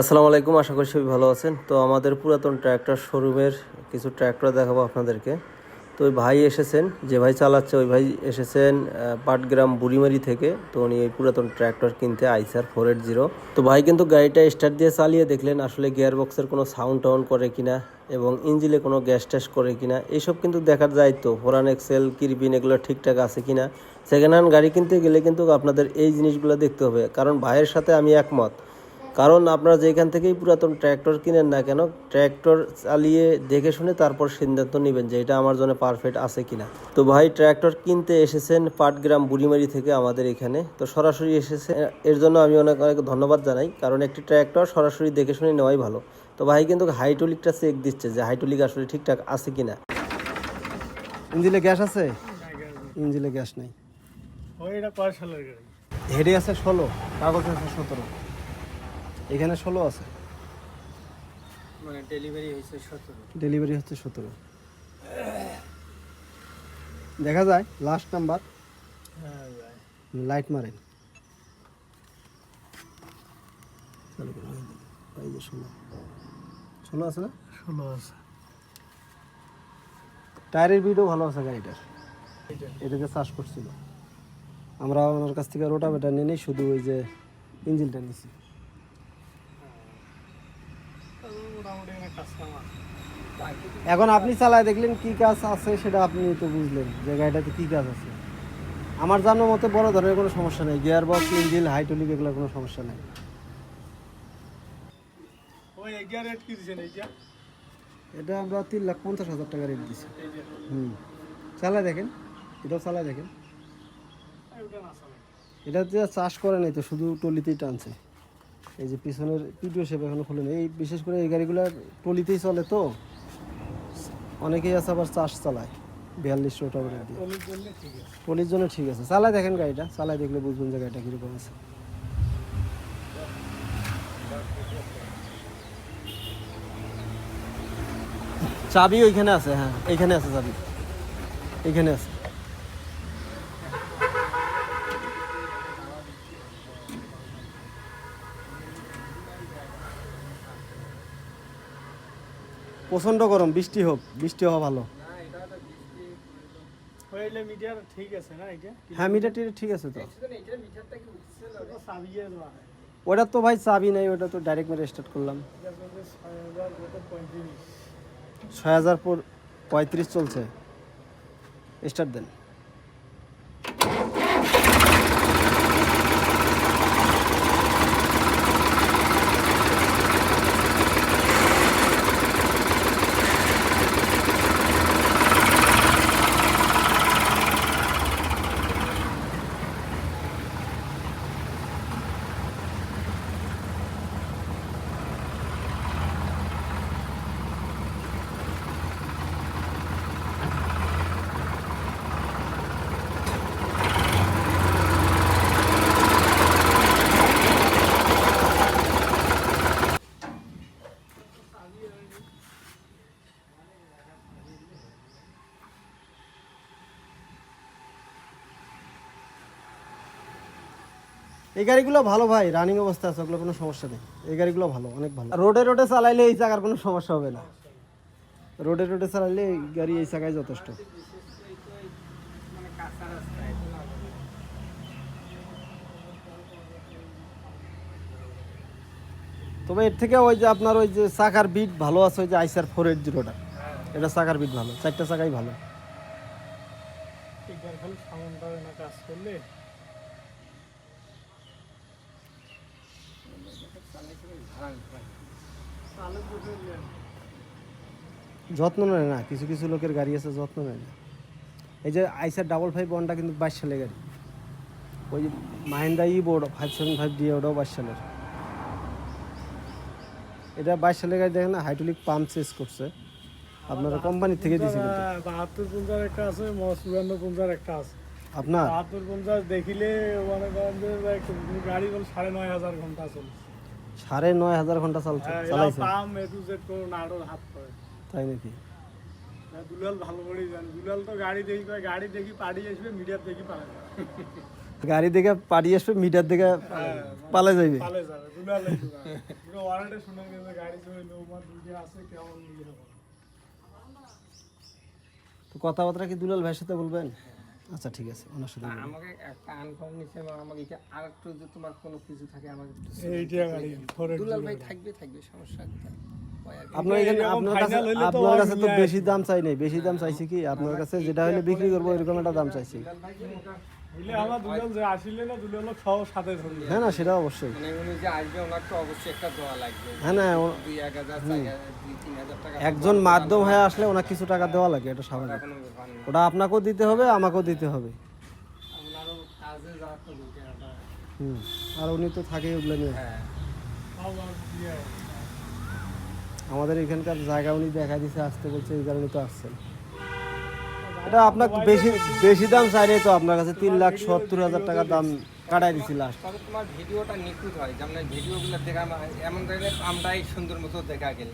আসসালামু আলাইকুম, আশা করি সবাই ভালো আছেন। তো আমাদের পুরাতন ট্র্যাক্টর শোরুমের কিছু ট্র্যাক্টর দেখাবো আপনাদেরকে। তো ওই ভাই এসেছেন, যে ভাই চালাচ্ছে, ওই ভাই এসেছেন পাটগ্রাম বুড়িমারি থেকে। তো উনি এই পুরাতন ট্র্যাক্টর কিনতে আইসার ফোর এইট জিরো। তো ভাই কিন্তু গাড়িটা স্টার্ট দিয়ে চালিয়ে দেখলেন, আসলে গিয়ার বক্সের কোনো সাউন্ড টাউন করে কিনা এবং ইঞ্জিনে কোনো গ্যাস ট্যাস করে কিনা। এইসব কিন্তু দেখার যায় তো ফোরান এক্সেল কিরবিন এগুলো ঠিকঠাক আছে কিনা। সেকেন্ড হ্যান্ড গাড়ি কিনতে গেলে কিন্তু আপনাদের এই জিনিসগুলো দেখতে হবে। কারণ ভাইয়ের সাথে আমি একমত। কারণ আপনারা যেখান থেকেই পুরাতন ট্র্যাক্টর কিনেন না কেন ট্র্যাক্টর চালিয়ে দেখে শুনে তারপর সিদ্ধান্ত নেবেন যে এটা আমার জন্য পারফেক্ট আছে কিনা। তো ভাই ট্র্যাক্টর কিনতে এসেছেন পাটগ্রাম বুড়িমারি থেকে আমাদের এখানে। তো সরাসরি এসেছে এর জন্য আমি অনেক অনেক ধন্যবাদ জানাই কারণ একটি ট্র্যাক্টর সরাসরি দেখে শুনে নেওয়াই ভালো। তো ভাই কিন্তু হাইড্রোলিকটা চেক দিচ্ছে যে হাইড্রোলিক আসলে ঠিকঠাক আছে কিনা। ইঞ্জিনে গ্যাস আছে? ইঞ্জিনে গ্যাস নেই। ওই এটা কয় সালের গাড়ি? হেডে আছে ষোলো কাগজ আছে সতেরো। এখানে ষোলো আছে। মানে ডেলিভারি হয়েছে সতেরো। ডেলিভারি হচ্ছে সতেরো। দেখা যায় লাস্ট নাম্বার লাইট মারেন। ষোলো। ষোলো আছে না? ষোলো আছে। টায়ারের বিটও ভালো আছে গাড়িটার। এটাকে চাষ করছিল। আমরা ওনার কাছ থেকে রোটাভেটা নিয়ে শুধু ওই যে ইঞ্জিনটা নিছি। এখানে আপনি চালায় দেখলেন কি কাজ আছে সেটা আপনি তো বুঝলেন যে গাড়িটাতে কি কাজ আছে। আমার জানার মতে বড় ধরনের কোনো সমস্যা নেই। গিয়ার বক্স ইঞ্জিন হাইড্রোলিক এগুলো কোনো সমস্যা নেই। এটা আমরা তিন লাখ পঞ্চাশ হাজার টাকা রেট দিচ্ছি হুম। চালায় দেখেন এটাও চালায় দেখেন। এটা যে চাষ করে নাই তো শুধু টলিতেই টানছে। এই যে পিছনের পিডিও শেপ এখনও খুলে নেই। এই বিশেষ করে এই গাড়িগুলো টলিতেই চলে তো। অনেকেই আছে আবার চাষ চালায় বিয়াল্লিশ দিয়ে। পলির জন্য ঠিক আছে। চালায় দেখেন গাড়িটা চালায় দেখলে বুঝবেন যে গাড়িটা কীরকম আছে। চাবি ওইখানে আছে হ্যাঁ এইখানে আছে চাবি। এইখানে আছে। প্রচণ্ড গরম বৃষ্টি হোক বৃষ্টি হওয়া ভালো। ঠিক আছে হ্যাঁ মিটার টিটার ঠিক আছে তো। হয়। ওটা তো ভাই চাবি নাই ওটা তো ডাইরেক্ট মেরে স্টার্ট করলাম। ছয় হাজার কত ছয় হাজার পর পঁয়ত্রিশ চলছে। স্টার্ট দেন। এই গাড়িগুলো ভালো ভাই রানিং অবস্থা আছে ওগুলো কোনো সমস্যা নেই। এই গাড়িগুলো ভালো অনেক ভালো। রোডে রোডে চালাইলে এই চাকার কোনো সমস্যা হবে না। রোডে রোডে চালাইলে এই গাড়ি এই চাকায় যথেষ্ট। তবে এর থেকে ওই যে আপনার ওই যে চাকার বিট ভালো আছে ওই যে আইসার ফোর এইট জিরোটা এটা চাকার বিট ভালো চারটা চাকাই ভালো। কাজ করলে যত্ন নেয় না কিছু কিছু লোকের গাড়ি আছে যত্ন নেয় না। এই যে আইসার ডাবল ফাইভ ওয়ানটা কিন্তু বাইশ সালের গাড়ি। ওই যে মাহিন্দা ই board five seven five D ওটাও বাইশ সালের। এটা বাইশ সালের গাড়ি দেখেন না হাইড্রোলিক পাম্প চেস করছে। আপনারা কোম্পানি থেকে দিয়েছে কিন্তু। হ্যাঁ, বাহাত্তর পঞ্চাশ একটা আছে চুয়ান্ন পঞ্চাশ একটা আছে। আপনার? বাহাত্তর পঞ্চাশ দেখিলে মনে গাড়ি বল সাড়ে নয় হাজার ঘণ্টা চলে সাড়ে নয় হাজার ঘণ্টা চালছে হ্যাঁ, চালাইছে। তাই নাকি? দুলাল ভালো জান। দুলাল তো গাড়ি দেখি গাড়ি দেখি পাড়ি আসবে মিডিয়ার দেখি গাড়ি দেখে পাড়ি আসবে মিটার দেখে পালে যাইবে যাবে ইয়ে কথাবার্তা কি দুলাল ভাইয়ের সাথে বলবেন? আচ্ছা ঠিক আছে ওনার সাথে আমাকে একটা আনফর্ম নিছে আমাকে এটা আর একটু যদি তোমার কোনো কিছু থাকে আমাকে এইটা গাড়ি ফোর দুলাল ভাই থাকবে থাকবে সমস্যা। আপনার এখানে আপনার কাছে আপনার কাছে তো বেশি দাম চাই নাই বেশি দাম চাইছি কি? আপনার কাছে যেটা হলে বিক্রি করব এরকম একটা দাম চাইছি। হ্যাঁ না সেটা অবশ্যই। মানে হ্যাঁ না একজন মাধ্যম হয়ে আসলে ওনার কিছু টাকা দেওয়া লাগে এটা স্বাভাবিক। ওটা আপনাকেও দিতে হবে আমাকেও দিতে হবে। হুম আর উনি তো থাকেই ওগুলো নিয়ে। হ্যাঁ। আমাদের এখানকার জায়গা উনি দেখা দিছে আসতে বলছে এই কারণে তো আসছেন। এটা আপনার বেশি বেশি দাম চাইলে তো আপনার কাছে তিন লাখ সত্তর হাজার টাকা দাম কাটাই দিছি লাস্ট তবে তোমার ভিডিওটা নিখুঁত হয় যেমন ভিডিওগুলো দেখা এমন জায়গায় আমরাই সুন্দর মতো দেখা গেল।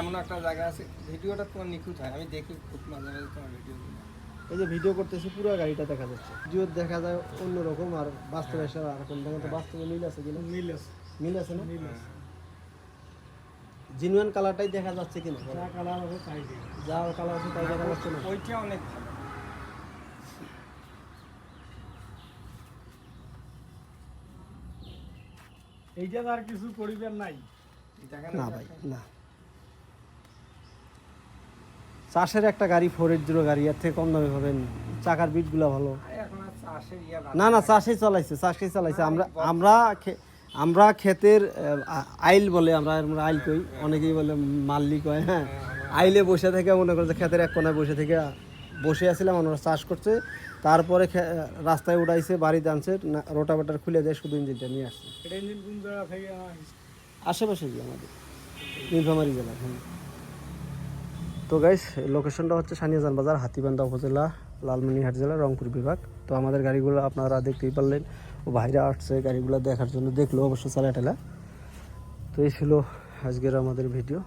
এমন একটা জায়গা আছে ভিডিওটা তোমার নিখুঁত হয় আমি দেখি খুব মাঝে মাঝে তোমার ভিডিওগুলো। এই যে ভিডিও করতেছি পুরো গাড়িটা দেখা যাচ্ছে। ভিডিও দেখা যায় অন্যরকম আর বাস্তবে এসে আর কোন তো বাস্তবে মিল আছে কিনা? মিল আছে। মিল আছে না? মিল আছে। জিনুয়ান কালারটাই দেখা যাচ্ছে কিনা? যা কালার আছে তাই যা কালার আছে তাই দেখা যাচ্ছে না? ওইটা অনেক ভালো। এইটা আর কিছু করিবার নাই। না ভাই না। চাষের একটা গাড়ি ফোর এইট জিরো গাড়ি এর থেকে কম দামে পাবেন চাকার বিটগুলো ভালো। ইয়ে না না চাষই চালাইছে চাষই চালাইছে। আমরা আমরা আমরা ক্ষেতের আইল বলে আমরা আমরা আইল কই অনেকেই বলে মাল্লি কয় হ্যাঁ। আইলে বসে থেকে মনে করে যে ক্ষেতের এক কোনায় বসে থেকে বসে আছিলাম আমরা চাষ করছে। তারপরে রাস্তায় উঠাইছে বাড়িতে আনছে রোটাভেটার খুলে যায় শুধু ইঞ্জিনটা নিয়ে আসছে। আশেপাশে কি আমাদের নীলফামারী জেলা হ্যাঁ তো গাইস লোকেশনটা হচ্ছে সানিয়াজান বাজার হাতিবান্ধা উপজেলা লালমনিরহাট জেলা রংপুর বিভাগ। তো আমাদের গাড়িগুলো আপনারা দেখতেই পারলেন ও ভাইরা আসছে গাড়িগুলো দেখার জন্য দেখল অবশ্য চালা টেলা তো এই ছিল আজকের আমাদের ভিডিও